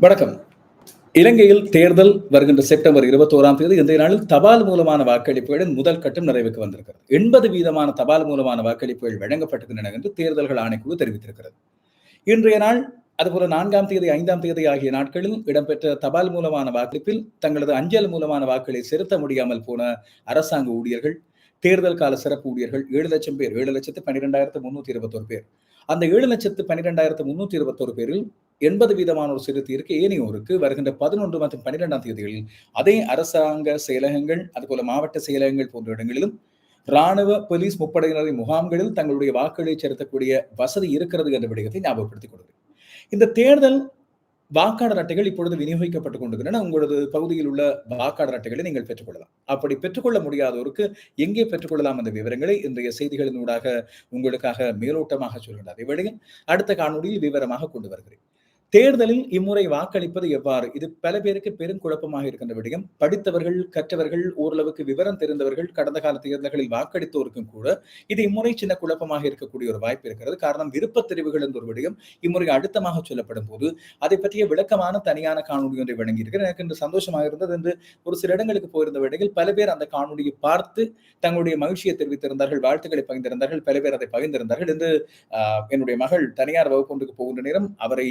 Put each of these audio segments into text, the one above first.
வணக்கம். இலங்கையில் தேர்தல் வருகின்ற செப்டம்பர் இருபத்தோராம் தேதி இன்றைய நாளில் தபால் மூலமான வாக்களிப்புகளின் முதல் கட்டம் நிறைவுக்கு வந்திருக்கிறது. எண்பது வீதமான தபால் மூலமான வாக்களிப்புகள் வழங்கப்பட்டிருக்கின்றன என்று தேர்தல்கள் ஆணைக்குழு தெரிவித்திருக்கிறது. இன்றைய நாள் அதுபோல நான்காம் தேதி ஐந்தாம் தேதி ஆகிய நாட்களில் இடம்பெற்ற தபால் மூலமான வாக்களிப்பில் தங்களது அஞ்சல் மூலமான வாக்களை செலுத்த முடியாமல் போன அரசாங்க ஊழியர்கள் தேர்தல் கால சிறப்பு ஊழியர்கள் ஏழு லட்சம் பேர் ஏழு லட்சத்து பன்னிரெண்டாயிரத்து முன்னூத்தி இருபத்தோரு பேர். அந்த ஏழு லட்சத்து பன்னிரெண்டாயிரத்து முன்னூத்தி இருபத்தோரு பேரில் எண்பது வீதமான ஒரு சிறுத்தியிருக்கு ஏனையோருக்கு வருகின்ற பதினொன்று மற்றும் பன்னிரெண்டாம் தேதிகளில் அதே அரசாங்க செயலகங்கள் அதுபோல மாவட்ட செயலகங்கள் போன்ற இடங்களிலும் ராணுவ போலீஸ் முப்படையினரின் முகாம்களில் தங்களுடைய வாக்குகளை செலுத்தக்கூடிய வசதி இருக்கிறது என்ற விடயத்தை ஞாபகப்படுத்திக் கொள்கிறேன் இந்த தேர்தல் வாக்காளர் அட்டைகள் இப்பொழுது விநியோகிக்கப்பட்டுக் கொண்டிருக்கின்றன. உங்களது பகுதியில் உள்ள வாக்காளர் அட்டைகளை நீங்கள் பெற்றுக்கொள்ளலாம் அப்படி பெற்றுக்கொள்ள முடியாதோருக்கு எங்கே பெற்றுக்கொள்ளலாம் என்ற விவரங்களை இன்றைய செய்திகளினூடாக உங்களுக்காக மேலோட்டமாக சொல்கின்றார் இவ்விடையில் அடுத்த காணொலியில் விவரமாக கொண்டு வருகிறேன். தேர்தலில் இம்முறை வாக்களிப்பது எவ்வாறு? இது பல பேருக்கு பெரும் குழப்பமாக இருக்கின்ற விடயம். படித்தவர்கள் கற்றவர்கள் ஓரளவுக்கு விவரம் தெரிந்தவர்கள் கடந்த கால தேர்தல்களில் வாக்களித்தோருக்கும் கூட இது இம்முறை சின்ன குழப்பமாக இருக்கக்கூடிய ஒரு வாய்ப்பு இருக்கிறது. காரணம் விருப்ப தெரிவுகள் என்ற ஒரு விடயம் இம்முறை அடுத்தமாக சொல்லப்படும் போது அதை பற்றிய விளக்கமான தனியான காணொலி ஒன்றை வழங்கியிருக்கிறது எனக்கு இன்று சந்தோஷமாக இருந்தது என்று ஒரு சில இடங்களுக்கு போயிருந்த வேளையில் பல பேர் அந்த காணொலியை பார்த்து தங்களுடைய மகிழ்ச்சியை தெரிவித்திருந்தார்கள் வாழ்த்துக்களை பகிர்ந்திருந்தார்கள் பல பேர் அதை பகிர்ந்திருந்தார்கள் என்று என்னுடைய மகள் தனியார் வகுப்பொன்றுக்கு போகின்ற நேரம் அவரை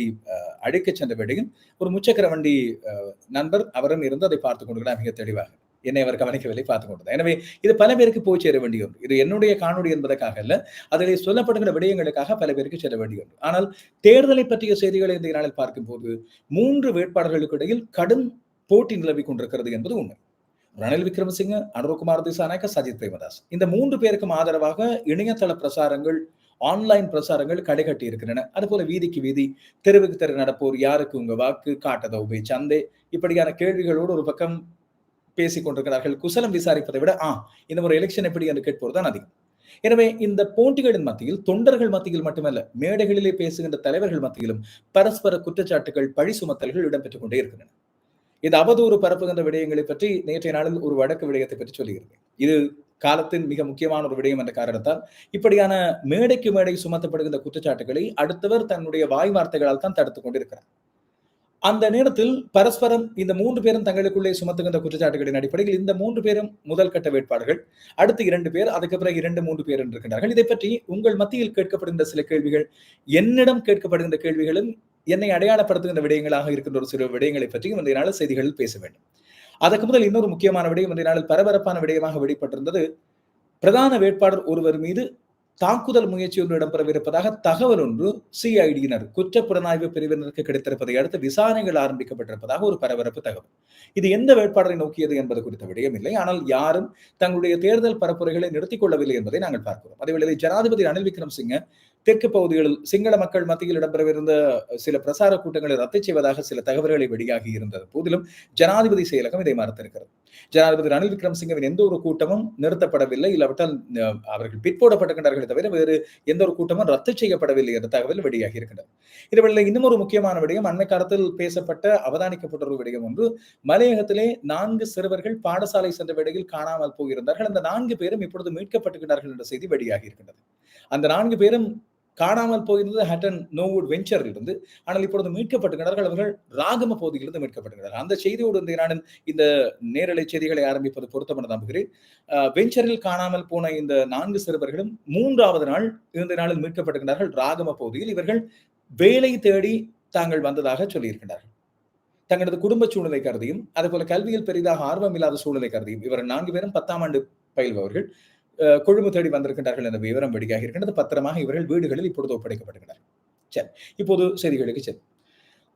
அழைக்க சென்ற வேளையில் ஒரு முச்சக்கர வண்டி நண்பர் அவரும் இருந்து அதை பார்த்துக் கொண்டிருக்கிறார் மிக தெளிவாக. என்னை அவர் கவனிக்கவில்லை பார்த்துக் கொண்டது. எனவே இது பல பேருக்கு போய் சேர வேண்டிய ஒன்று. இது என்னுடைய காணொலி என்பதற்காக அல்ல அதில் சொல்லப்படுகிற விடயங்களுக்காக பல பேருக்கு செல்ல வேண்டிய ஒன்று. ஆனால் தேர்தலை பற்றிய செய்திகளை இந்த நாளில் பார்க்கும்போது மூன்று வேட்பாளர்களுக்கு இடையில் கடும் போட்டி நிலவி கொண்டிருக்கிறது என்பது உண்மை. ரணில் விக்ரமசிங்க அனுரகுமார் திசாநாயக்க சஜித் பிரேமதாஸ். இந்த மூன்று பேருக்கும் ஆதரவாக இணையதள பிரசாரங்கள் ஆன்லைன் பிரசாரங்கள் கடைகட்டி இருக்கின்றன. அதுபோல வீதிக்கு வீதி தெருவுக்கு தெரு நடப்போர் யாருக்கு உங்க வாக்கு காட்டதோ போய் சந்தை இப்படியான கேள்விகளோடு ஒரு பக்கம் பேசிக் கொண்டிருக்கிறார்கள். குசலம் விசாரிப்பதை விட ஆ இந்த ஒரு எலெக்ஷன் எப்படி என்று கேட்போர் தான் அதிகம். எனவே இந்த போட்டிகளின் மத்தியில் தொண்டர்கள் மத்தியில் மட்டுமல்ல மேடைகளிலே பேசுகின்ற தலைவர்கள் மத்தியிலும் பரஸ்பர குற்றச்சாட்டுகள் பழி சுமத்தல்கள் இடம்பெற்றுக் கொண்டே இருக்கின்றன. இந்த அவதூறு பரப்புகின்ற விடயங்களை பற்றி நேற்றைய நாளில் ஒரு வழக்கு விடயத்தை பற்றி சொல்லியிருந்தேன். இது காலத்தின் மிக முக்கியமான ஒரு விடயம் என்ற காரணத்தால் இப்படியான மேடைக்கு மேடை சுமத்தப்படுகின்ற குற்றச்சாட்டுகளை அடுத்தவர் தன்னுடைய வாய் வார்த்தைகளால் தான் தடுத்துக் கொண்டிருக்கிறார். அந்த நேரத்தில் பரஸ்பரம் இந்த மூன்று பேரும் தங்களுக்குள்ளே சுமத்துகின்ற குற்றச்சாட்டுகளின் அடிப்படையில் இந்த மூன்று பேரும் முதல் கட்ட வேட்பாளர்கள் அடுத்து இரண்டு பேர் அதுக்கு பிறகு இரண்டு மூன்று பேர் இருக்கின்றார்கள் இதை பற்றி உங்கள் மத்தியில் கேட்கப்படுகின்ற சில கேள்விகள் என்னிடம் கேட்கப்படுகின்ற கேள்விகளும் என்னை அடையாளப்படுத்துகின்ற விடயங்களாக இருக்கின்ற ஒரு சில விடயங்களை பற்றியும் இந்த நாள் செய்திகளில் பேச வேண்டும். அதற்கு முதல் இன்னொரு முக்கியமான விடயம் இன்றைய நாளில் பரபரப்பான விடயமாக வெளிப்பட்டிருந்தது. பிரதான வேட்பாளர் ஒருவர் மீது தாக்குதல் முயற்சி ஒன்று இடம்பெறவிருப்பதாக தகவல் ஒன்று சிஐடியினர் குற்ற புலனாய்வு பிரிவினருக்கு கிடைத்திருப்பதை அடுத்து விசாரணைகள் ஆரம்பிக்கப்பட்டிருப்பதாக ஒரு பரபரப்பு தகவல். இது எந்த வேட்பாளரை நோக்கியது என்பது குறித்த விடயம் இல்லை. ஆனால் யாரும் தங்களுடைய தேர்தல் பரப்புரைகளை நிறுத்திக் கொள்ளவில்லை என்பதை நாங்கள் பார்க்கிறோம். அதேவேளை ஜனாதிபதி ரணில் விக்ரம்சிங்க தெற்கு பகுதிகளில் சிங்கள மக்கள் மத்தியில் இடம்பெறவிருந்த சில பிரசார கூட்டங்களை ரத்து செய்வதாக சில தகவல்களை வெளியாகி இருந்தது. போதிலும் ஜனாதிபதி செயலகம் இதை மறுத்திருக்கிறது. ஜனாதிபதி ரணில் விக்ரம்சிங்கவின் எந்த ஒரு கூட்டமும் நிறுத்தப்படவில்லை. இல்லாவிட்டால் அவர்கள் பிற்போடப்பட்டிருக்கிறார்கள் தவிர வேறு எந்த ஒரு கூட்டமும் ரத்து செய்யப்படவில்லை என்ற தகவல் வெளியாகி இருக்கின்றது. இதுவெளியில் இன்னும் ஒரு முக்கியமான விடயம் அண்மை காலத்தில் பேசப்பட்ட அவதானிக்கப்பட்ட ஒரு விடயம் ஒன்று. மலையகத்திலே நான்கு சிறுவர்கள் பாடசாலை சென்ற வேளையில் காணாமல் போயிருந்தார்கள். அந்த நான்கு பேரும் இப்பொழுது மீட்கப்பட்டிருக்கிறார்கள் என்ற செய்தி வெளியாகி இருக்கின்றது. அந்த நான்கு பேரும் காணாமல் போயிருந்தது ஹட்டன் நோவுட் வெஞ்சர் இருந்து ஆனால் இப்பொழுது மீட்கப்பட்டுகிறார்கள் அவர்கள் ராகம பகுதியிலிருந்து மீட்கப்பட்டுகிறார்கள் அந்த செய்தியோடு வந்து நான் இந்த நேரலை செய்திகளை ஆரம்பிப்பது பொருத்தமான நம்புகிறேன். வெஞ்சரில் காணாமல் போன இந்த நான்கு சிறுவர்களும் மூன்றாவது நாள் இந்த நாளில் மீட்கப்பட்டுகிறார்கள் ராகம பகுதியில் இவர்கள் வேலை தேடி தாங்கள் வந்ததாக சொல்லியிருக்கிறார்கள் தங்களது குடும்ப சூழ்நிலை கருதியும் அதுபோல கல்வியில் பெரிதாக ஆர்வம் இல்லாத சூழ்நிலை கருதியும் இவர் நான்கு பேரும் பத்தாம் ஆண்டு பயில்பவர்கள். கொழும்பு தேடி வந்திருக்கின்றார்கள் என்ற விவரம் வெளியாக இருக்கின்றது. பத்திரமாக இவர்கள் வீடுகளில் இப்பொழுது ஒப்படைக்கப்படுகிறார்கள் சரி இப்போது செய்திகளுக்கு சரி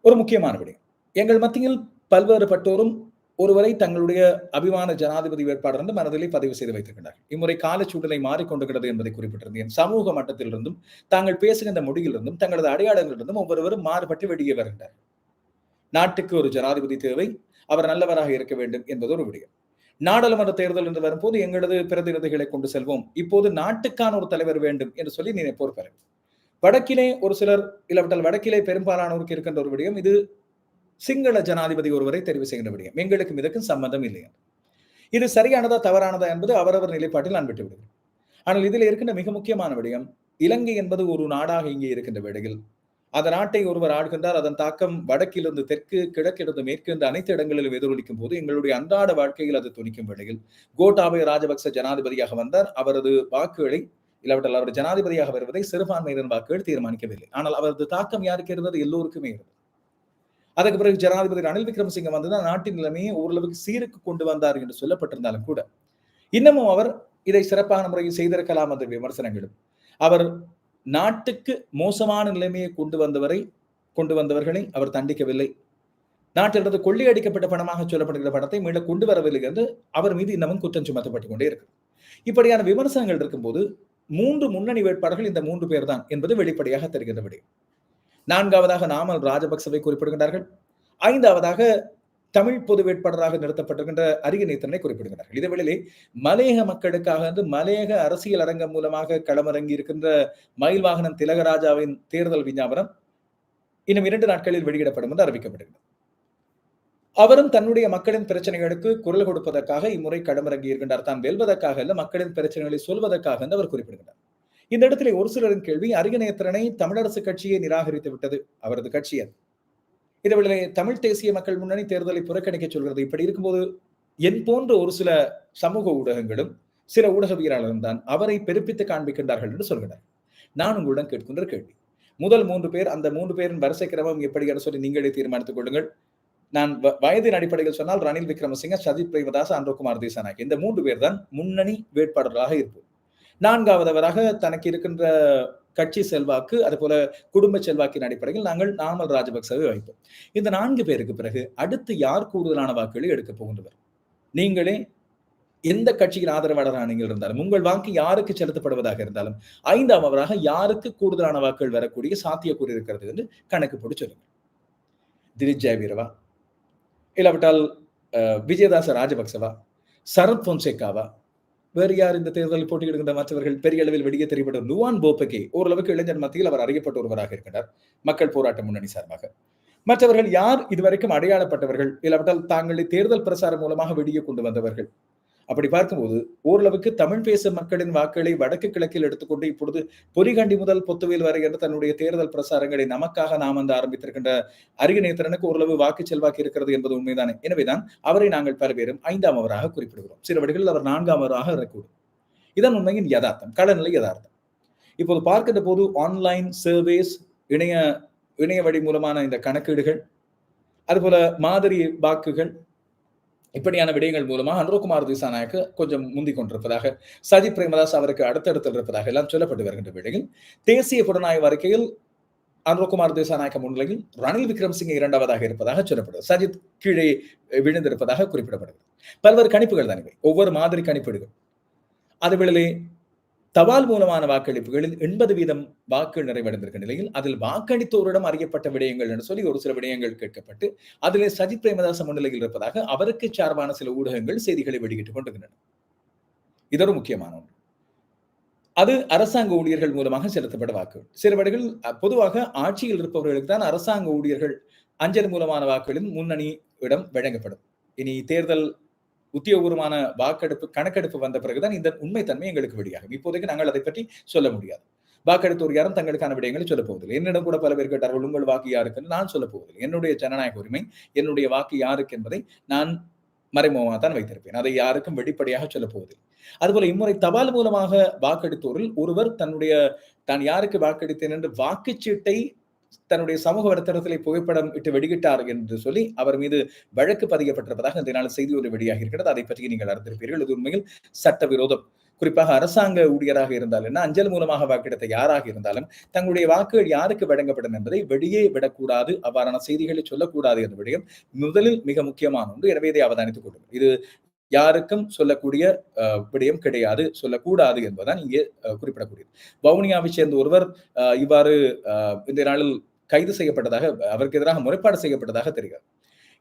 ஒரு முக்கியமான விடயம் எங்கள் மத்தியில் பல்வேறுபட்டோரும் ஒருவரை தங்களுடைய அபிமான ஜனாதிபதி வேட்பாளர் என்று மனதிலே பதிவு செய்து வைத்திருக்கிறார்கள் இம்முறை கால சூழ்நிலை மாறிக்கொண்டுகிறது என்பதை குறிப்பிட்டிருந்தேன். சமூக மட்டத்திலிருந்தும் தாங்கள் பேசுகின்ற மொழியிலிருந்தும் தங்களது அடையாளங்களிலிருந்தும் ஒவ்வொருவரும் மாறுபட்டு வெளியே வருகின்றார் நாட்டுக்கு ஒரு ஜனாதிபதி தேவை அவர் நல்லவராக இருக்க வேண்டும் என்பது ஒரு விடயம். நாடாளுமன்ற தேர்தல் என்று வரும்போது எங்களது பிரதிநிதிகளை கொண்டு செல்வோம். இப்போது நாட்டுக்கான ஒரு தலைவர் வேண்டும் என்று சொல்லி நினைப்போர் பெறும் வடக்கிலே ஒரு சிலர் இல்லாவிட்டால் வடக்கிலே பெரும்பாலானோருக்கு இருக்கின்ற ஒரு விடயம் இது சிங்கள ஜனாதிபதி ஒருவரை தெரிவு செய்கின்ற விடயம். எங்களுக்கும் இதற்கும் சம்பந்தம் இல்லை இது சரியானதா தவறானதா என்பது அவரவர் நிலைப்பாட்டில் நான் விட்டு விடுகிறேன் ஆனால் இதில் இருக்கின்ற மிக முக்கியமான விடயம் இலங்கை என்பது ஒரு நாடாக இங்கே இருக்கின்ற வேளையில் அந்த நாட்டை ஒருவர் ஆடுகின்றார் அதன் தாக்கம் வடக்கிலிருந்து தெற்கு கிழக்கிலிருந்து மேற்கிருந்து அனைத்து இடங்களிலும் எதிரொலிக்கும் போது எங்களுடைய அன்றாட வாழ்க்கையில் அது துணிக்கும் வேளையில். கோட்டாபய ராஜபக்ச ஜனாதிபதியாக வந்தார். அவரது வாக்குகளை இல்லாவிட்டால் அவர் ஜனாதிபதியாக வருவதை சிறுபான்மையினர் வாக்குகள் தீர்மானிக்கவில்லை. ஆனால் அவரது தாக்கம் யாருக்கு இருந்தது? எல்லோருக்குமே இருந்தது. அதுக்கு பிறகு ஜனாதிபதி ரணில் விக்ரமசிங்க வந்துதான் நாட்டின் நிலைமையை ஓரளவுக்கு சீருக்கு கொண்டு வந்தார் என்று சொல்லப்பட்டிருந்தாலும் கூட இன்னமும் அவர் இதை சிறப்பான முறையில் செய்திருக்கலாம் என்ற விமர்சனங்களும் அவர் நாட்டுக்கு மோசமான நிலைமையை கொண்டு வந்தவரை கொண்டு வந்தவர்களை அவர் தண்டிக்கவில்லை. நாட்டிலிருந்து கொள்ளையடிக்கப்பட்ட பணமாக சொல்லப்படுகிற பணத்தை மீண்டும் கொண்டு வரவில்லை என்று அவர் மீது இன்னமும் குற்றம் சுமத்தப்பட்டுக் கொண்டே இருக்கு இப்படியான விமர்சனங்கள் இருக்கும்போது மூன்று முன்னணி வேட்பாளர்கள் இந்த மூன்று பேர் தான் என்பது வெளிப்படையாக தெரிகின்ற விடயம். நான்காவதாக நாமல் ராஜபக்சவை குறிப்பிடுகின்றார்கள். ஐந்தாவதாக தமிழ் பொது வேட்பாளராக நிறுத்தப்பட்டிருக்கின்ற அரியநேத்தனை குறிப்பிடுகிறார்கள் இதேவேளையிலே மலையக மக்களுக்காக வந்து மலையக அரசியல் அரங்கம் மூலமாக களமிறங்கி இருக்கின்ற மயில் வாகனம் திலகராஜாவின் தேர்தல் விஞ்ஞாபனம் இன்னும் இரண்டு நாட்களில் வெளியிடப்படும் என்று அறிவிக்கப்படுகிறது. அவரும் தன்னுடைய மக்களின் பிரச்சனைகளுக்கு குரல் கொடுப்பதற்காக இம்முறை களமிறங்கி இருக்கின்றார். தான் வெல்வதற்காக அல்ல மக்களின் பிரச்சனைகளை சொல்வதற்காக என்று அவர் குறிப்பிடுகிறார் இந்த இடத்திலே ஒரு சிலரின் கேள்வி அரியநேத்திரனை தமிழரசு கட்சியை நிராகரித்து விட்டது அவரது கட்சி அது இதுவேளை தமிழ் தேசிய மக்கள் முன்னணி தேர்தலை புறக்கணிக்க சொல்கிறது. இப்படி இருக்கும்போது என் போன்ற ஒரு சில சமூக ஊடகங்களும் சில ஊடகவியலாளரும் தான் அவரை பெருப்பித்து காண்பிக்கின்றார்கள் என்று சொல்கிறார் நான் உங்களுடன் கேட்கின்ற கேள்வி. முதல் மூன்று பேர் அந்த மூன்று பேரின் வரிசை கிரமம் எப்படி என்று சொல்லி நீங்களே தீர்மானித்துக் கொள்ளுங்கள். நான் வயதின் அடிப்படையில் சொன்னால் ரணில் விக்ரமசிங்க சஜித் பிரேமதாஸ் அன்றகுமார் தேசானாக் இந்த மூன்று பேர் தான் முன்னணி வேட்பாளர்களாக இருப்போம். நான்காவதவராக தனக்கு இருக்கின்ற கட்சி செல்வாக்கு அதுபோல குடும்ப செல்வாக்கின் அடிப்படையில் நாங்கள் நாமல் ராஜபக்சவை வைப்போம். இந்த நான்கு பேருக்கு பிறகு அடுத்து யார் கூடுதலான வாக்குகளை எடுக்க போகின்றவர் நீங்களே எந்த கட்சியின் ஆதரவாளராக நீங்கள் இருந்தாலும் உங்கள் வாக்கு யாருக்கு செலுத்தப்படுவதாக இருந்தாலும் ஐந்தாம் அவராக யாருக்கு கூடுதலான வாக்குகள் வரக்கூடிய சாத்தியக்கூறு இருக்கிறது என்று கணக்கு போட்டு சொல்லுங்கள். திலீப் ஜெயவீரவா இல்லாவிட்டால் விஜயதாச ராஜபக்சவா சரத் பொன்சேகாவா வேறு யார் இந்த தேர்தலில் போட்டியிடுகின்ற மற்றவர்கள் பெரிய அளவில் வெளியே தெரியப்படும் லுவான் போப்பகே ஓரளவுக்கு இளைஞர் மத்தியில் அவர் அறியப்பட்ட ஒருவராக இருக்கின்றார். மக்கள் போராட்ட முன்னணி சார்பாக. மற்றவர்கள் யார் இதுவரைக்கும் அடையாளப்பட்டவர்கள்? இல்லாவிட்டால் தாங்களை தேர்தல் பிரசாரம் மூலமாக வெளியே கொண்டு வந்தவர்கள். அப்படி பார்க்கும்போது ஓரளவுக்கு தமிழ் பேசும் மக்களின் வாக்குகளை வடக்கு கிழக்கில் எடுத்துக்கொண்டு இப்பொழுது பொறிகண்டி முதல் பொத்துவையில் வரை என்று தன்னுடைய தேர்தல் பிரசாரங்களை நமக்காக நாம் வந்து ஆரம்பித்திருக்கின்ற அருகிநேத்திரனுக்கு ஓரளவு வாக்கு செல்வாக்கு இருக்கிறது என்பது உண்மைதானே? எனவேதான் அவரை நாங்கள் பல்வேறும் ஐந்தாம் அவராக குறிப்பிடுகிறோம். சில வழிகளில் அவர் நான்காம் அவராக இருக்கக்கூடும். இதன் உண்மையின் யதார்த்தம் களநிலை யதார்த்தம். இப்போது பார்க்கின்ற போது ஆன்லைன் சர்வேஸ் இணைய இணைய வழி மூலமான இந்த கணக்கீடுகள் அதுபோல மாதிரி வாக்குகள் இப்படியான விடயங்கள் மூலமாக அனுரகுமார் திசாநாயக்கு கொஞ்சம் முந்திக் கொண்டிருப்பதாக சஜித் பிரேமதாஸ் அவருக்கு அடுத்தடுத்து இருப்பதாக எல்லாம் சொல்லப்பட்டு வருகின்ற வேளையில் தேசிய புலனாய்வு அறிக்கையில் அனுரகுமார் திசாநாயக்க முன்னிலையில் ரணில் விக்ரம்சிங்க இரண்டாவதாக இருப்பதாக சொல்லப்படுது சஜித் கீழே விழுந்திருப்பதாக குறிப்பிடப்படுகிறது. பல்வேறு கணிப்புகள் தான் இவை. ஒவ்வொரு மாதிரி கணிப்பீடுகள் அதுவேளை தபால் மூலமான வாக்களிப்புகளில் எண்பது வீதம் வாக்குகள் நிறைவடைந்திருக்க நிலையில் அதில் வாக்களித்தோரிடம் அறியப்பட்ட விடயங்கள் என்று சொல்லி ஒரு சில விடயங்கள் கேட்கப்பட்டு அதில் சஜித் பிரேமதாச முன்னிலையில் இருப்பதாக அவருக்கு சார்பான சில ஊடகங்கள் செய்திகளை வெளியிட்டுக் கொண்டிருக்கின்றன. இதொரு முக்கியமான ஒன்று. அது அரசாங்க ஊழியர்கள் மூலமாக செலுத்தப்பட்ட வாக்குகள். சில வழிகள் பொதுவாக ஆட்சியில் இருப்பவர்களுக்கு தான் அரசாங்க ஊழியர்கள் அஞ்சல் மூலமான வாக்குகளின் முன்னணி இடம் வழங்கப்படும். இனி தேர்தல் உத்தியோகபூர்வமான வாக்கெடுப்பு கணக்கெடுப்பு வந்த பிறகுதான் இந்த உண்மைத்தன்மை எங்களுக்கு வெளியாகும். இப்போதைக்கு நாங்கள் அதை பற்றி சொல்ல முடியாது. வாக்கெடுத்தோர் யாரும் தங்களுக்கான விடயங்களை சொல்ல போவதில்லை. என்னிடம் கூட பல பேர் கேட்டார்கள் உங்கள் வாக்கு யாருக்குன்னு? நான் சொல்ல போவதில்லை. என்னுடைய ஜனநாயக உரிமை என்னுடைய வாக்கு யாருக்கு என்பதை நான் மறைமுகமாக தான் வைத்திருப்பேன். அதை யாருக்கும் வெளிப்படையாக சொல்ல போவதில்லை. அதுபோல இம்முறை தபால் மூலமாக வாக்கெடுத்தோரில் ஒருவர் தன்னுடைய தான் யாருக்கு வாக்கெடுத்தேன்? என்று வாக்குச்சீட்டை தன்னுடைய சமூக வலைத்தளத்திலே புகைப்படம் இட்டு வெளியிட்டார் என்று சொல்லி அவர் மீது வழக்கு பதியப்பட்டிருப்பதாக இந்த நாள் செய்தி ஒரு வெளியாக இருக்கிறது அதை பற்றி நீங்கள் அறிந்திருப்பீர்கள். இது உண்மையில் சட்டவிரோதம். குறிப்பாக அரசாங்க ஊழியராக இருந்தாலும் என்ன? அஞ்சல் மூலமாக வாக்கெடுத்த யாராக இருந்தாலும் தங்களுடைய வாக்குகள் யாருக்கு வழங்கப்படும் என்பதை வெளியே விடக்கூடாது. அவ்வாறான செய்திகளை சொல்லக்கூடாது என்ற விடயம் முதலில் மிக முக்கியமான ஒன்று. எனவே இதை அவதானித்துக் கொள்ளுங்கள். இது யாருக்கும் சொல்லக்கூடிய விடயம் கிடையாது சொல்லக்கூடாது என்பதுதான் இங்கே குறிப்பிடக்கூடியது. வவுனியாவை சேர்ந்த ஒருவர் இவ்வாறு இந்த நாளில் கைது செய்யப்பட்டதாக அவருக்கு எதிராக முறைப்பாடு செய்யப்பட்டதாக தெரிகிறது.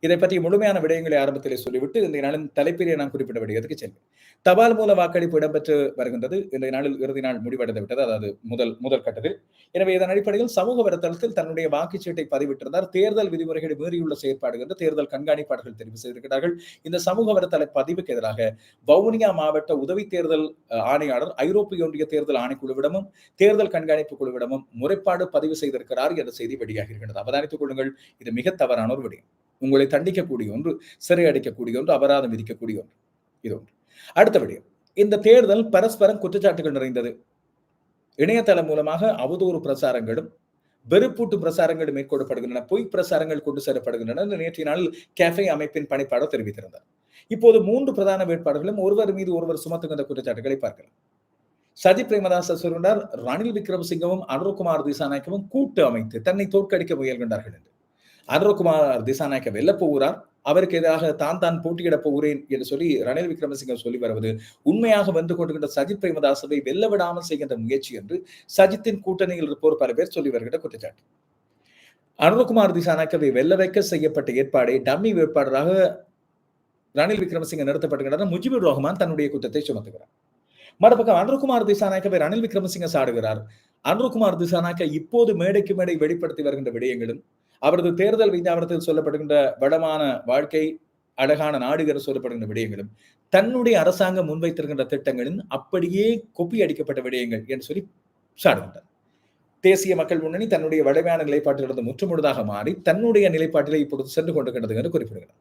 இதை பற்றி முழுமையான விடயங்களை ஆரம்பத்திலே சொல்லிவிட்டு இந்த நாளின் தலைப்பிலே நான் குறிப்பிட்ட விடயத்துக்கு செல்வேன் தபால் மூல வாக்களிப்பு இடம்பெற்று வருகின்றது. இந்த நாளில் இறுதி நாள் முடிவடைந்து விட்டது. அதாவது முதல் முதல் கட்டத்தில். எனவே இதன் அடிப்படையில் சமூக வலைத்தளத்தில் தன்னுடைய வாக்குச்சீட்டை பதிவிட்டிருந்தார். தேர்தல் விதிமுறைகளை மீறியுள்ள செயற்பாடு என்று தேர்தல் கண்காணிப்பாளர்கள் தெரிவு செய்திருக்கிறார்கள். இந்த சமூக வலைத்தள பதிவுக்கு எதிராக வவுனியா மாவட்ட உதவி தேர்தல் ஆணையாளர் ஐரோப்பிய ஒன்றிய தேர்தல் ஆணைக்குழுவிடமும் தேர்தல் கண்காணிப்பு குழுவிடமும் முறைப்பாடு பதிவு செய்திருக்கிறார் என்ற செய்தி வெளியாகி இருக்கின்றது அவதானித்துக் கொள்ளுங்கள். இது மிக தவறான ஒரு விடயம். உங்களை தண்டிக்கக்கூடிய ஒன்று சிறையடிக்கக்கூடிய ஒன்று அபராதம் விதிக்கக்கூடிய ஒன்று. இது ஒன்று. அடுத்த விடயம். இந்த தேர்தல் பரஸ்பரம் குற்றச்சாட்டுகள் நிறைந்தது. இணையதளம் மூலமாக அவதூறு பிரசாரங்களும் வெறுப்பூட்டு பிரசாரங்கள் மேற்கொள்ளப்படுகின்றன. பொய் பிரசாரங்கள் கொண்டு செல்லப்படுகின்றன. நேற்றைய நாளில் கேஃபே அமைப்பின் பணிப்பாளர் தெரிவித்திருந்தார். இப்போது மூன்று பிரதான வேட்பாளர்களும் ஒருவர் மீது ஒருவர் சுமத்துகின்ற குற்றச்சாட்டுகளை பார்க்கலாம். சஜித் பிரேமதாச சொல்கின்றார் ரணில் விக்ரமசிங்கவும் அனுர்குமார் திசாநாயக்கவும் கூட்டு அமைத்து தன்னை தோற்கடிக்க முயல்கின்றார்கள் என்று. அனுரகுமார் திசாநாயக்க வெல்ல போகிறார். அவருக்கு எதிராக தான் தான் போட்டியிட போகிறேன் என்று சொல்லி ரணில் விக்ரமசிங்க சொல்லி வருவது உண்மையாக வந்து கொண்டிருக்கின்ற சஜித் பிரேமதாசவை வெல்ல விடாமல் செய்கின்ற முயற்சி என்று சஜித்தின் கூட்டணியில் இருப்போர் பல பேர் சொல்லி வருகின்ற குற்றச்சாட்டு. அனுரகுமார் திசாநாயக்கவை வெல்ல வைக்க செய்யப்பட்ட ஏற்பாடை டம்மி வேட்பாளராக ரணில் விக்ரமசிங்க நிறுத்தப்படுகிறார் முஜிபுர் ரஹ்மான் தன்னுடைய குற்றத்தை சுமத்துகிறார். மறுபக்கம் அனுருகுமார் திசாநாயக்கவை ரணில் விக்ரமசிங்க சாடுகிறார். அனுருகுமார் திசாநாயக்க இப்போது மேடைக்கு மேடை வெளிப்படுத்தி வருகின்ற விடயங்களும் அவரது தேர்தல் விஞ்ஞாபனத்தில் சொல்லப்படுகின்ற வளமான வாழ்க்கை அழகான நாடு என்று சொல்லப்படுகின்ற விடயங்களும் தன்னுடைய அரசாங்கம் முன்வைத்திருக்கின்ற திட்டங்களின் அப்படியே கொப்பி அடிக்கப்பட்ட விடயங்கள் என்று சொல்லி சாடுகின்றார். தேசிய மக்கள் முன்னணி தன்னுடைய வலிமையான நிலைப்பாட்டிலிருந்து முற்றுமுழுதாக மாறி தன்னுடைய நிலைப்பாட்டிலே இப்பொழுது சென்று கொண்டிருக்கிறது என்று குறிப்பிடுகிறார்.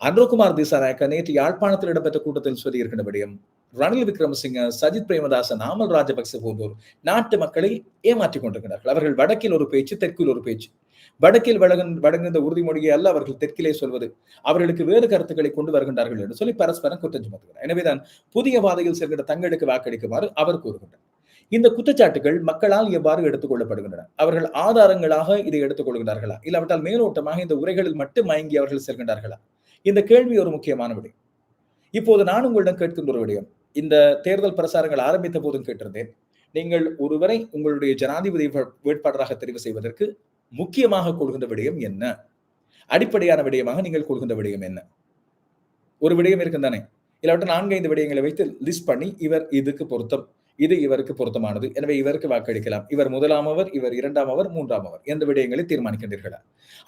அனுகுமார் திசாநாயக்க நேற்று யாழ்ப்பாணத்தில் இடம்பெற்ற கூட்டத்தில் சொல்லியிருக்கின்ற விடயம் ரணில் விக்ரமசிங்க சஜித் பிரேமதாச நாமல் ராஜபக்சே போன்றோர் நாட்டு மக்களை ஏமாற்றிக் கொண்டிருக்கிறார்கள். அவர்கள் வடக்கில் ஒரு பேச்சு தெற்கில் ஒரு பேச்சு. வடக்கில் வழங்குகின்ற உறுதிமொழியை அல்ல அவர்கள் தெற்கிலே சொல்வது. அவர்களுக்கு வேறு கருத்துக்களை கொண்டு வருகின்றார்கள் என்று சொல்லி பரஸ்பரம் குற்றம் சுமத்துகிறார். எனவேதான் புதிய பாதையில் செல்கின்ற தங்களுக்கு வாக்களிக்குமாறு அவர் கூறுகின்றார். இந்த குற்றச்சாட்டுகள் மக்களால் எவ்வாறு எடுத்துக் கொள்ளப்படுகின்றன அவர்கள் ஆதாரங்களாக இதை எடுத்துக் கொள்கிறார்களா இல்லாவிட்டால் மேலோட்டமாக இந்த உரைகளில் மட்டும் மயங்கி அவர்கள் செல்கின்றார்களா? இந்த கேள்வி ஒரு முக்கியமான விடயம். இப்போது நான் உங்களிடம் கேட்கின்ற ஒரு விடயம். இந்த தேர்தல் பிரசாரங்கள் ஆரம்பித்த போதும் கேட்டிருந்தேன். நீங்கள் ஒருவரை உங்களுடைய ஜனாதிபதி வேட்பாளராக தெரிவு செய்வதற்கு முக்கியமாக கொள்கின்ற விடயம் என்ன? அடிப்படையான விடயமாக நீங்கள் கொள்கின்ற விடயம் என்ன? ஒரு விடயம் இருக்கும் தானே இல்லாவிட்ட நான்கு ஐந்து விடயங்களை வைத்து லிஸ்ட் பண்ணி இவர் இதுக்கு பொருத்தம் இது இவருக்கு பொருத்தமானது. எனவே இவருக்கு வாக்களிக்கலாம். இவர் முதலாமவர் இவர் இரண்டாம் அவர் மூன்றாம் அவர். எந்த விடயங்களை தீர்மானிக்கின்றீர்களா?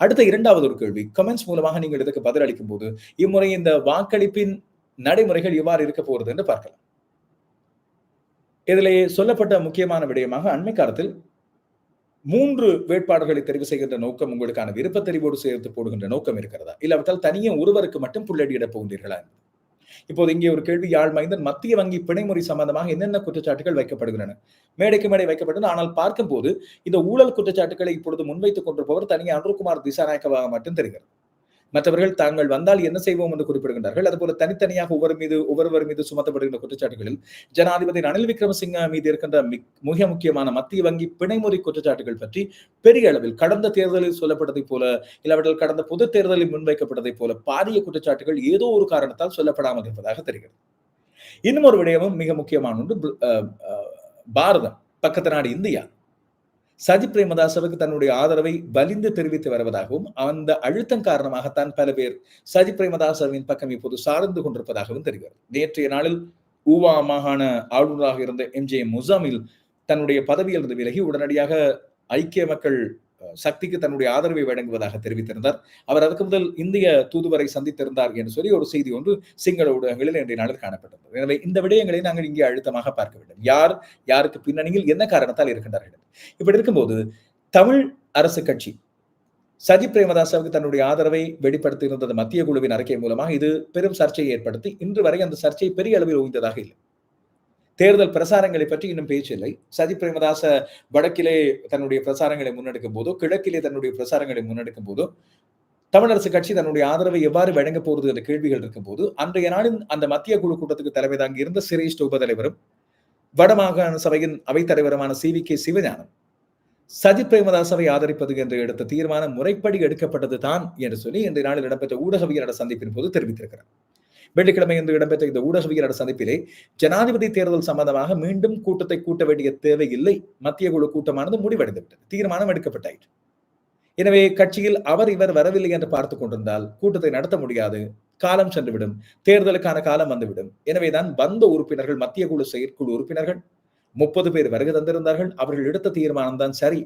அடுத்த இரண்டாவது ஒரு கேள்வி. கமெண்ட்ஸ் மூலமாக நீங்கள் இதுக்கு பதிலளிக்கும் போது இம்முறை இந்த வாக்களிப்பின் நடைமுறைகள் இவ்வாறு இருக்க போகிறது என்று பார்க்கலாம். இதிலே சொல்லப்பட்ட முக்கியமான விடயமாக அண்மை காலத்தில் மூன்று வேட்பாளர்களை தெரிவு செய்கின்ற நோக்கம் உங்களுக்கான விருப்ப தெரிவோடு சேர்த்து போடுகின்ற நோக்கம் இருக்கிறதா? இல்லாவிட்டால் தனியே ஒருவருக்கு மட்டும் புள்ளடியிடப் போகின்றீர்களா இப்போது இங்கே ஒரு கேள்வி யாழ் மைந்தன் மத்திய வங்கி பிணைமுறை சம்பந்தமாக என்னென்ன குற்றச்சாட்டுகள் வைக்கப்படுகின்றன? மேடைக்கு மேடை வைக்கப்பட்டது. ஆனால் பார்க்கும் போது இந்த ஊழல் குற்றச்சாட்டுகளை இப்பொழுது முன்வைத்துக் கொண்டிருப்பவர் தனியே அனுர்குமார் திசாநாயக்கவாக மட்டும் தெரிகிறது. மற்றவர்கள் தாங்கள் வந்தால் என்ன செய்வோம் என்று குறிப்பிடுகின்றார்கள். அதுபோல தனித்தனியாக ஒவ்வொரு மீது ஒவ்வொருவர் மீது சுமத்தப்படுகின்ற குற்றச்சாட்டுகளில் ஜனாதிபதி ரணில் விக்ரமசிங்க மீது இருக்கின்ற மிக முக்கியமான மத்திய வங்கி பிணைமுறை குற்றச்சாட்டுகள் பற்றி பெரிய அளவில் கடந்த தேர்தலில் சொல்லப்பட்டதை போல இல்லாவிட்டால் கடந்த பொது தேர்தலில் முன்வைக்கப்பட்டதைப் போல பாரிய குற்றச்சாட்டுகள் ஏதோ ஒரு காரணத்தால் சொல்லப்படாமல் இருப்பதாக தெரிகிறது. இன்னும் ஒரு விடயமும் மிக முக்கியமான ஒன்று பாரதம் பக்கத்து நாடு இந்தியா. சஜித் பிரேமதாசவுக்கு தன்னுடைய ஆதரவை வலிந்து தெரிவித்து வருவதாகவும் அந்த அழுத்தம் காரணமாகத்தான் பல பேர் சஜித் பிரேமதாசவின் பக்கம் இப்போது சார்ந்து கொண்டிருப்பதாகவும் தெரிகிறது. நேற்றைய நாளில் ஊவா மாகாண ஆளுநராக இருந்த எம் ஜே முசாமில் தன்னுடைய பதவியிலிருந்து விலகி உடனடியாக ஐக்கிய மக்கள் சக்திக்கு தன்னுடைய ஆதரவை வழங்குவதாக தெரிவித்திருந்தார். அவர் அதுக்கு முதல் இந்திய தூதுவரை சந்தித்திருந்தார் என்று சொல்லி ஒரு செய்தி ஒன்று சிங்கள ஊடகங்களில் இன்றைய நாளில் காணப்பட்டது எனவே இந்த விடயங்களை நாங்கள் இங்கே அழுத்தமாக பார்க்க வேண்டும். யார் யாருக்கு பின்னணியில் என்ன காரணத்தால் இருக்கின்றார்கள் இப்படி இருக்கும்போது தமிழ் அரசு கட்சி சஜி பிரேமதாசாவுக்கு தன்னுடைய ஆதரவை வெளிப்படுத்தி இருந்தது மத்திய குழுவின் அறிக்கை மூலமாக இது பெரும் சர்ச்சையை ஏற்படுத்தி இன்று வரை அந்த சர்ச்சை பெரிய அளவில் ஓய்ந்ததாக இல்லை. தேர்தல் பிரசாரங்களை பற்றி இன்னும் பேச்சு இல்லை சதி பிரேமதாச வடக்கிலே தன்னுடைய பிரசாரங்களை முன்னெடுக்கும் போதோ கிழக்கிலே தன்னுடைய பிரசாரங்களை முன்னெடுக்கும் போதோ தமிழரசு கட்சி தன்னுடைய ஆதரவை எவ்வாறு வழங்க போறது என்ற கேள்விகள் இருக்கும் போது அன்றைய நாளின் அந்த மத்திய குழு கூட்டத்துக்கு தலைமை தாங்கி இருந்த சிரேஷ்ட உபதலைவரும் வடமாகாண சபையின் அவைத்தலைவருமான C. V. K. Sivagnanam Sajith பிரேமதாசவை ஆதரிப்பது என்று எடுத்த தீர்மானம் முறைப்படி எடுக்கப்பட்டது தான் என்று சொல்லி இன்றைய நாளில் இடம்பெற்ற ஊடகவியலாளர் சந்திப்பின் போது தெரிவித்திருக்கிறார். வெள்ளிக்கிழமை என்று இடம்பெற்ற இந்த ஊடகவியலாளர் சந்திப்பிலே ஜனாதிபதி தேர்தல் சம்பந்தமாக மீண்டும் கூட்டத்தை கூட்ட வேண்டிய தேவையில்லை. மத்திய குழு கூட்டமானது முடிவடைந்துவிட்டது தீர்மானம் எடுக்கப்பட்டாயிற்று. எனவே கட்சியில் அவர் இவர் வரவில்லை என்று பார்த்து கொண்டிருந்தால் கூட்டத்தை நடத்த முடியாது. காலம் சென்றுவிடும். தேர்தலுக்கான காலம் வந்துவிடும். எனவேதான் வந்த உறுப்பினர்கள் மத்திய குழு செயற்குழு உறுப்பினர்கள் முப்பது பேர் வருகை தந்திருந்தார்கள். அவர்கள் எடுத்த தீர்மானம் தான் சரி.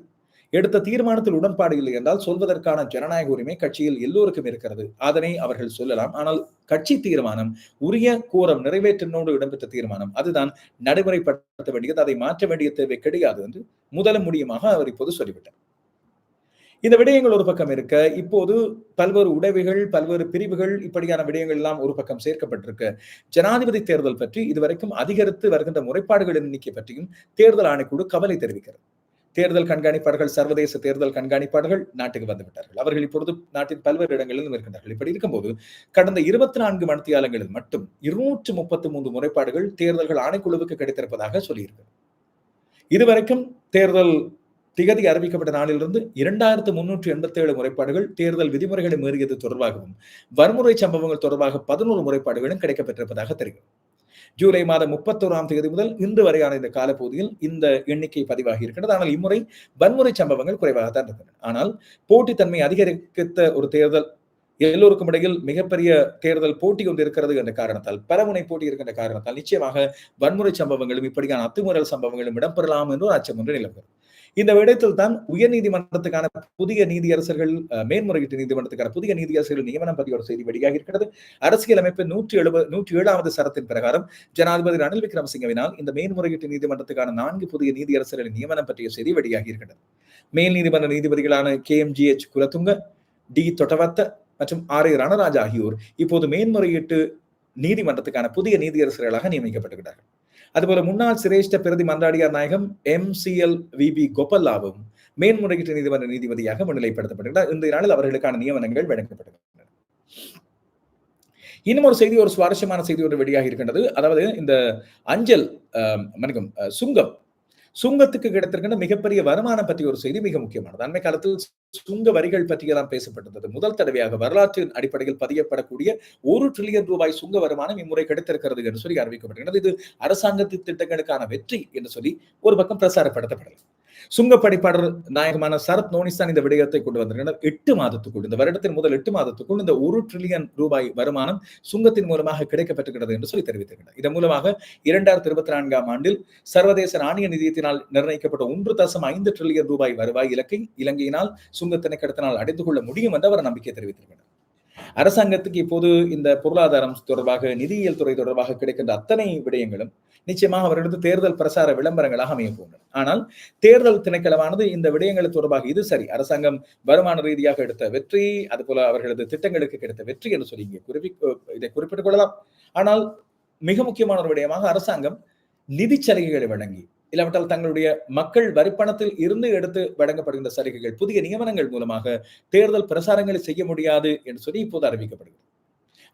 எடுத்த தீர்மானத்தில் உடன்பாடு இல்லை என்றால் சொல்வதற்கான ஜனநாயக உரிமை கட்சியில் எல்லோருக்கும் இருக்கிறது. அதனை அவர்கள் சொல்லலாம். ஆனால் கட்சி தீர்மானம் உரிய கோரம் நிறைவேற்றினோடு இடம்பெற்ற தீர்மானம் அதுதான் நடைமுறைப்படுத்த வேண்டியது அதை மாற்ற வேண்டிய தேவை கிடையாது என்று முதலும் முடியுமாக அவர் இப்போது சொல்லிவிட்டார். இந்த விடயங்கள் ஒரு பக்கம் இருக்க இப்போது பல்வேறு உடைவுகள் பல்வேறு பிரிவுகள் இப்படியான விடயங்கள் எல்லாம் ஒரு பக்கம் சேர்க்கப்பட்டிருக்க. ஜனாதிபதி தேர்தல் பற்றி இதுவரைக்கும் அதிகரித்து வருகின்ற முறைப்பாடுகள் எண்ணிக்கை பற்றியும் தேர்தல் ஆணைக்குழு கவலை தெரிவிக்கிறது. தேர்தல் கண்காணிப்பாளர்கள் சர்வதேச தேர்தல் கண்காணிப்பாளர்கள் நாட்டுக்கு வந்துவிட்டார்கள். அவர்கள் இப்பொழுது நாட்டின் பல்வேறு இடங்களிலும் இருக்கின்றார்கள். இப்படி இருக்கும்போது கடந்த இருபத்தி நான்கு மணித்தியாலங்களில் மட்டும் இருநூற்று முப்பத்தி மூன்று முறைப்பாடுகள் தேர்தல்கள் ஆணைக்குழுவுக்கு கிடைத்திருப்பதாக சொல்லியிருக்கு இதுவரைக்கும் தேர்தல் திகதி அறிவிக்கப்பட்ட நாளிலிருந்து இரண்டாயிரத்து முன்னூற்றி எண்பத்தி ஏழு முறைப்பாடுகள் தேர்தல் விதிமுறைகளை மீறியது தொடர்பாகவும் வன்முறை சம்பவங்கள் தொடர்பாக பதினோரு முறைப்பாடுகளும் கிடைக்கப்பட்டிருப்பதாக தெரியும் ஜூலை மாதம் முப்பத்தோராம் தேதி முதல் இன்று வரையான இந்த காலப்பகுதியில் இந்த எண்ணிக்கை பதிவாகி இருக்கிறது ஆனால் இம்முறை வன்முறை சம்பவங்கள் குறைவாகத்தான் இருக்கின்றன. ஆனால் போட்டித்தன்மை அதிகரித்த ஒரு தேர்தல் எல்லோருக்கும் இடையில் மிகப்பெரிய தேர்தல் போட்டி கொண்டு இருக்கிறது என்ற காரணத்தால் பரமுனை போட்டி இருக்கின்ற காரணத்தால் நிச்சயமாக வன்முறை சம்பவங்களும் இப்படியான அத்துமுறல் சம்பவங்களும் இடம்பெறலாம் என்று ஒரு அச்சம் ஒன்று நிலவுகிறது. இந்த விடயத்தில் தான் உயர் நீதிமன்றத்துக்கான புதிய நீதியரசர்கள் மேன்முறையீட்டு நீதிமன்றத்துக்கான புதிய நீதியரசர்கள் நியமனம் பற்றி ஒரு செய்தி வெளியாக இருக்கிறது அரசியலமைப்பு நூற்றி எழுபது நூற்றி ஏழாவது சரத்தின் பிரகாரம் ஜனாதிபதி ரணில் விக்ரமசிங்கவினால் இந்த மேன்முறையீட்டு நீதிமன்றத்துக்கான நான்கு புதிய நீதியரசர்களின் நியமனம் பற்றிய செய்தி வெளியாகி இருக்கிறது மேல் நீதிமன்ற நீதிபதிகளான K M G H Kulatunga D Thotawatte மற்றும் ஆர் ஏ ரணராஜ் ஆகியோர் இப்போது மேன்முறையீட்டு நீதிமன்றத்துக்கான புதிய நீதியரசர்களாக நியமிக்கப்பட்டுகிறார்கள் அதுபோல முன்னாள் சிரேஷ்ட பிரதி மன்றாடியார் நாயகம் M C L V P கோபல்லாவும் மேன்முறையீட்டு நீதிமன்ற நீதிபதியாக முன்னிலைப்படுத்தப்பட்டுள்ளார். இந்த நாளில் அவர்களுக்கான நியமனங்கள் வழங்கப்பட்டிருக்கின்றன இன்னும் ஒரு செய்தி ஒரு சுவாரஸ்யமான செய்தி ஒன்று வெளியாக இருக்கின்றது. அதாவது இந்த அஞ்சல் மன்னிக்கும் சுங்கம் சுங்கத்துக்கு கிடைத்திருக்கின்ற மிகப்பெரிய வருமானம் பற்றி ஒரு செய்தி மிக முக்கியமானது. அண்மை காலத்தில் சுங்க வரிகள் பற்றியெல்லாம் பேசப்பட்டது முதல் தடவையாக வரலாற்றின் அடிப்படையில் பதியப்படக்கூடிய ஒரு டிரில்லியன் ரூபாய் சுங்க வருமானம் இம்முறை கிடைத்திருக்கிறது என்று சொல்லி அறிவிக்கப்படுகிறது இது அரசாங்கத்தின் திட்டங்களுக்கான வெற்றி என்று சொல்லி ஒரு பக்கம் பிரசாரப்படுத்தப்படலாம். சுங்கப்படிப்பாளர் நாயகமான சரத் நோனிஸ்தான் இந்த விடயத்தை கொண்டு வந்திருக்கிறார். எட்டு மாதத்துக்குள் இந்த வருடத்தின் முதல் எட்டு மாதத்துக்குள் இந்த ஒரு ட்ரில்லியன் ரூபாய் வருமானம் சுங்கத்தின் மூலமாக கிடைக்கப்பட்டிருக்கிறது என்று சொல்லி தெரிவித்திருக்கிறார். இதன் மூலமாக இரண்டாயிரத்தி இருபத்தி நான்காம் ஆண்டில் சர்வதேச நாணய நிதியத்தினால் நிர்ணயிக்கப்பட்ட ஒன்று தசம் ஐந்து ட்ரில்லியன் ரூபாய் வருவாய் இலக்கை இலங்கையினால் சுங்க கடத்தினால் அடைந்து கொள்ள முடியும் என்று அவர் நம்பிக்கை தெரிவித்திருக்கிறார். அரசாங்கத்துக்கு இப்போது இந்த பொருளாதாரம் தொடர்பாக நிதியியல் துறை தொடர்பாக கிடைக்கின்ற அத்தனை விடயங்களும் நிச்சயமாக அவர்களது தேர்தல் பிரசார விளம்பரங்களாக அமைய போகின்றன ஆனால் தேர்தல் திணைக்களமானது இந்த விடயங்கள் தொடர்பாக இது சரி அரசாங்கம் வருமான ரீதியாக எடுத்த வெற்றி அதுபோல அவர்களது திட்டங்களுக்கு கிடைத்த வெற்றி என்று சொல்லி இங்கே குறிப்பி இதை குறிப்பிட்டுக் கொள்ளலாம். ஆனால் மிக முக்கியமான ஒரு விடயமாக அரசாங்கம் நிதி சலுகைகளை வழங்கி இல்லாவிட்டால் தங்களுடைய மக்கள் வரிப்பணத்தில் இருந்து எடுத்து வழங்கப்படுகின்ற சலுகைகள் புதிய நியமனங்கள் மூலமாக தேர்தல் பிரசாரங்களை செய்ய முடியாது என்று சொல்லி இப்போது அறிவிக்கப்படுகிறது.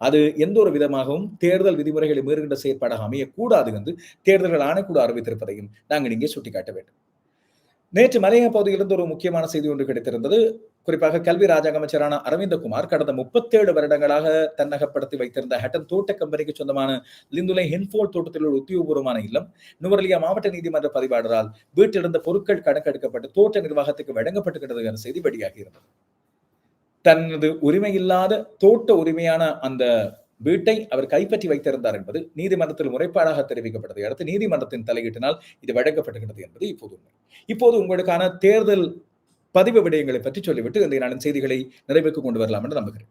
அது எந்த ஒரு விதமாகவும் தேர்தல் விதிமுறைகளை மீறுகின்ற செயற்பாடாக அமையக்கூடாது என்று தேர்தல்கள் ஆணைக்குழு அறிவித்திருப்பதையும் நாங்கள் இங்கே சுட்டிக்காட்ட வேண்டும். நேற்று மலைய பகுதியிலிருந்து ஒரு முக்கியமான செய்தி ஒன்று கிடைத்திருந்தது. குறிப்பாக கல்வி ராஜாங்க அமைச்சரான அரவிந்தகுமார் கடந்த முப்பத்தேழு வருடங்களாக தன்னகப்படுத்தி வைத்திருந்த ஹட்டன் தோட்ட கம்பெனிக்கு சொந்தமான லிந்துலை ஹென்ஃபோல் தோட்டத்தில் உள்ள உத்தியோகபூர்வமான இல்லம் நுவரலியா மாவட்ட நீதிமன்ற பதிவாளரால் வீட்டிலிருந்த பொருட்கள் கணக்கெடுக்கப்பட்டு தோட்ட நிர்வாகத்துக்கு வழங்கப்பட்டுகிறது என செய்தி வெளியாகி இருந்தது. தனது உரிமை இல்லாத தோட்ட உரிமையான அந்த வீட்டை அவர் கைப்பற்றி வைத்திருந்தார் என்பது நீதிமன்றத்தில் முறைப்பாடாக தெரிவிக்கப்பட்டதை அடுத்து நீதிமன்றத்தின் தலையீட்டினால் இது வழங்கப்படுகிறது என்பது இப்போது உண்மை. இப்போது உங்களுக்கான தேர்தல் பதிவு விடயங்களை பற்றி சொல்லிவிட்டு இந்த நாளின் செய்திகளை நிறைவுக்கு கொண்டு வரலாம் என்று நம்புகிறேன்.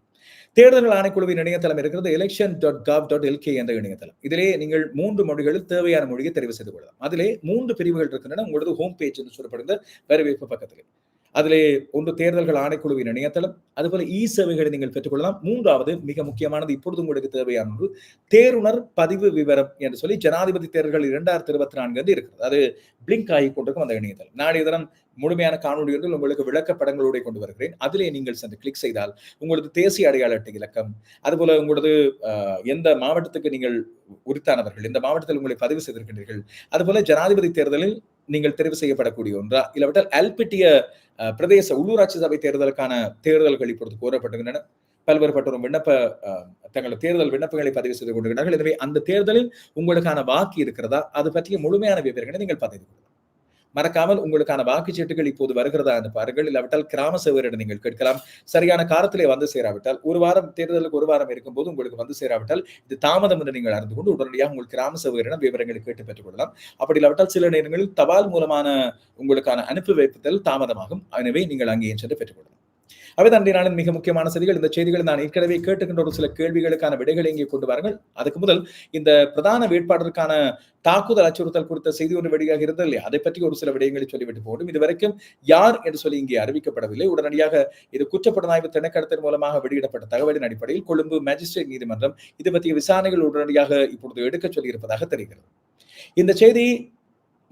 தேர்தல்கள் ஆணைக்குழுவின் இணையதளம் இருக்கிறது election dot gov dot L K என்ற இணையதளம். இதிலே நீங்கள் மூன்று மொழிகளில் தேவையான மொழியை தெரிவு செய்து கொள்ளலாம். அதிலே மூன்று பிரிவுகள் இருக்கின்றன. உங்களது ஹோம் பேஜ் என்று சொல்லப்படுகிற வரவேற்பு பக்கத்தில். அதிலே ஒன்று தேர்தல்கள் ஆணைக்குழுவின் இணையதளம் அதுபோல இ சேவைகளை நீங்கள் பெற்றுக்கொள்ளலாம். மூன்றாவது மிக முக்கியமானது இப்பொழுது உங்களுக்கு தேவையான ஒன்று தேருணர் பதிவு விவரம் என்று சொல்லி ஜனாதிபதி தேர்தல்கள் இரண்டாயிரத்தி இருபத்தி நான்கு வந்து இருக்கிறது. அது பிளிங்க் ஆகி கொண்டிருக்கும் அந்த இணையதளம். நாளைய தினம் முழுமையான காணொலிகள் உங்களுக்கு விளக்கப்படங்களோட கொண்டு வருகிறேன். அதிலே நீங்கள் சென்று கிளிக் செய்தால் உங்களது தேசிய அடையாள அட்டை இலக்கம் அதுபோல உங்களது எந்த மாவட்டத்துக்கு நீங்கள் உரித்தானவர்கள் இந்த மாவட்டத்தில் உங்களை பதிவு செய்திருக்கின்றீர்கள் அதுபோல ஜனாதிபதி தேர்தலில் நீங்கள் தெரிவு செய்யப்படக்கூடிய ஒன்றா? இல்லாவிட்டால் அல்பிட்டிய பிரதேச உள்ளூராட்சி சபை தேர்தலுக்கான தேர்தல்கள் இப்பொழுது கோரப்பட்டுகின்றன பல்வேறுபட்டோரும் விண்ணப்ப தங்களது தேர்தல் விண்ணப்பங்களை பதிவு செய்து கொண்டிருக்கிறார்கள். எனவே அந்த தேர்தலில் உங்களுக்கான வாக்கு இருக்கிறதா? அது பற்றிய முழுமையான விவரங்களை நீங்கள் பதிவு கொள்ளலாம் மறக்காமல் உங்களுக்கான வாக்குச்சீட்டுகள் இப்போது வருகிறதா என்று பாருங்கள். இல்லாவிட்டால் கிராம சேவரிடம் நீங்கள் கேட்கலாம். சரியான காலத்திலே வந்து சேராவிட்டால் ஒரு வாரம் தேர்தலுக்கு ஒரு வாரம் இருக்கும்போது உங்களுக்கு வந்து சேராவிட்டால் இது தாமதம் என்று நீங்கள் அறிந்து கொண்டு உடனடியாக உங்கள் கிராம சேவரிடம் விவரங்களை கேட்டு பெற்றுக் கொள்ளலாம் அப்படி இல்லாவிட்டால் சில நேரங்களில் தபால் மூலமான உங்களுக்கான அனுப்பி வைப்புதல் தாமதமாகும். எனவே நீங்கள் அங்கேயும் சென்று பெற்றுக்கொள்ளலாம். அவை இன்றைய நாளின் மிக முக்கியமான செய்திகள் இந்த செய்திகளை நான் ஏற்கனவே கேட்டுக்கின்ற ஒரு சில கேள்விகளுக்கான விடைகளை இங்கே கொண்டு வாருங்கள். அதுக்கு முதல் இந்த பிரதான வேட்பாளருக்கான தாக்குதல் அச்சுறுத்தல் குறித்த செய்தி ஒன்று வெளியாக இருந்தது இல்லையா அதை பற்றி ஒரு சில விடயங்களை சொல்லிவிட்டு போடும் இதுவரைக்கும் யார் என்று சொல்லி இங்கே அறிவிக்கப்படவில்லை. உடனடியாக இது குற்றப்புலனாய்வு திணைக்களத்தின் மூலமாக வெளியிடப்பட்ட தகவலின் அடிப்படையில் கொழும்பு மேஜிஸ்ட்ரேட் நீதிமன்றம் இது பற்றிய விசாரணைகள் உடனடியாக இப்பொழுது எடுக்க சொல்லியிருப்பதாக தெரிகிறது. இந்த செய்தி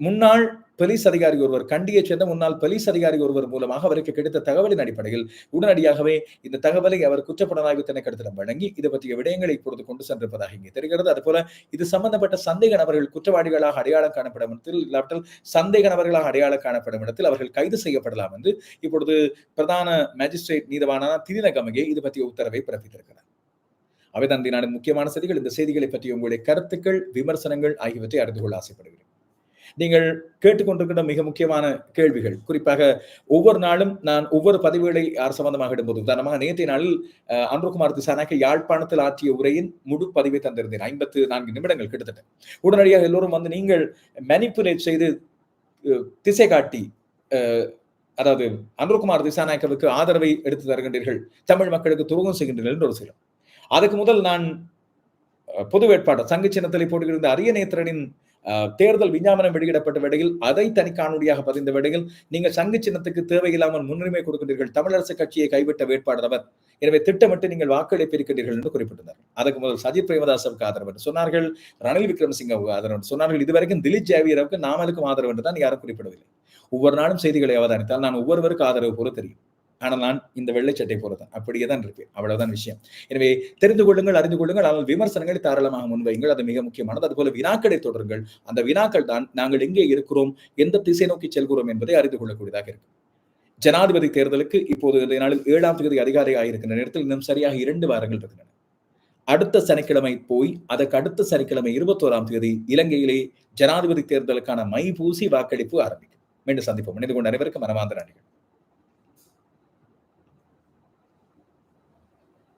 முன்னாள் போலீஸ் அதிகாரி ஒருவர் கண்டியைச் சேர்ந்த முன்னாள் போலீஸ் அதிகாரி ஒருவர் மூலமாக அவருக்கு கிடைத்த தகவலின் அடிப்படையில் உடனடியாகவே இந்த தகவலை அவர் குற்றப்புலனாய்வு திணைக்களத்திடம் வழங்கி இது பற்றிய விடயங்களை இப்பொழுது கொண்டு சென்றிருப்பதாக இங்கே தெரிகிறது. அதுபோல இது சம்பந்தப்பட்ட சந்தேக நபர்கள் குற்றவாளிகளாக அடையாளம் காணப்படும் இடத்தில் இல்லாவிட்டால் சந்தேக நபர்களாக அடையாளம் காணப்படும் இடத்தில் அவர்கள் கைது செய்யப்படலாம் என்று இப்பொழுது பிரதான மேஜிஸ்ட்ரேட் நீதவான திரிநகமகே இது பற்றிய உத்தரவை பிறப்பித்திருக்கிறார். அவைதான் நாடு முக்கியமான செய்திகள். இந்த செய்திகளை பற்றி உங்களுடைய கருத்துக்கள் விமர்சனங்கள் ஆகியவற்றை அறிந்து கொள்ள ஆசைப்படுகிறேன். நீங்கள் கேட்டுக்கொண்டிருக்கிற மிக முக்கியமான கேள்விகள். குறிப்பாக ஒவ்வொரு நாளும் நான் ஒவ்வொரு பதிவுகளை யார் சம்பந்தமாக இடும்போது உதாரணமாக நேற்றைய நாளில் அன்றுகுமார் திசானாக்கு யாழ்ப்பாணத்தில் ஆற்றிய உரையின் முழு பதிவை தந்திருந்தேன். ஐம்பத்து நான்கு நிமிடங்கள் கிட்டத்தட்ட. உடனடியாக எல்லோரும் வந்து நீங்கள் மெனிப்புலேட் செய்து திசை காட்டி அதாவது அன்றுகுமார் திசாநாயக்கருக்கு ஆதரவை எடுத்து தருகின்றீர்கள். தமிழ் மக்களுக்கு துரோகம் செய்கின்றீர்கள் என்று ஒரு சிலம் அதுக்கு முதல் நான் பொது வேட்பாளர் சங்க சின்னத்தில் போட்டுகின்ற அரிய நேத்திரனின் தேர்தல் விஞ்ஞாபனம் வெளியிடப்பட்ட வேளையில் அதை தனி காணொலியாக பதிந்த வேளையில் நீங்கள் சங்கு சின்னத்துக்கு தேவையில்லாமல் முன்னுரிமை கொடுக்கின்றீர்கள். தமிழரசு கட்சியை கைவிட்ட வேட்பாளர் அவர் எனவே திட்டமிட்டு நீங்கள் வாக்களிப்பு இருக்கின்றீர்கள் என்று குறிப்பிட்டனர் அதுக்கு முதல் சஜித் பிரேமதாசவுக்கு ஆதரவு என்று சொன்னார்கள். ரணில் விக்ரமசிங்கவுக்கு ஆதரவு சொன்னார்கள். இதுவரைக்கும் திலீப் ஜாவியரவுக்கு நாமலுக்கும் ஆதரவு என்று தான் யாரும் குறிப்பிடவில்லை. ஒவ்வொரு நாளும் செய்திகளை அவதானித்தால் நான் ஒவ்வொருவருக்கு ஆதரவு போல தெரியும். ஆனால் நான் இந்த வெள்ளை சட்டை போறதான் அப்படியே தான் இருப்பேன். அவ்வளவுதான் விஷயம். எனவே தெரிந்து கொள்ளுங்கள் அறிந்து கொள்ளுங்கள் ஆனால் விமர்சனங்களை தாராளமாக முன்வைங்கள் அது மிக முக்கியமானது. அதுபோல வினாக்களை தொடருங்கள். அந்த வினாக்கள் தான் நாங்கள் எங்கே இருக்கிறோம் எந்த திசை நோக்கி செல்கிறோம் என்பதை அறிந்து கொள்ளக்கூடியதாக இருக்கு ஜனாதிபதி தேர்தலுக்கு இப்போது இந்த நாளில் ஏழாம் தேதி அதிகாரி ஆகியிருக்கின்ற நேரத்தில் இன்னும் சரியாக இரண்டு வாரங்கள் இருக்கின்றன. அடுத்த சனிக்கிழமை போய் அதற்கு அடுத்த சனிக்கிழமை இருபத்தோராம் தேதி இலங்கையிலே ஜனாதிபதி தேர்தலுக்கான மைபூசி வாக்களிப்பு ஆரம்பிக்கும். மீண்டும் சந்திப்போம். மனித கொண்டு அனைவருக்கும் மனமாந்திர நன்றிகள்.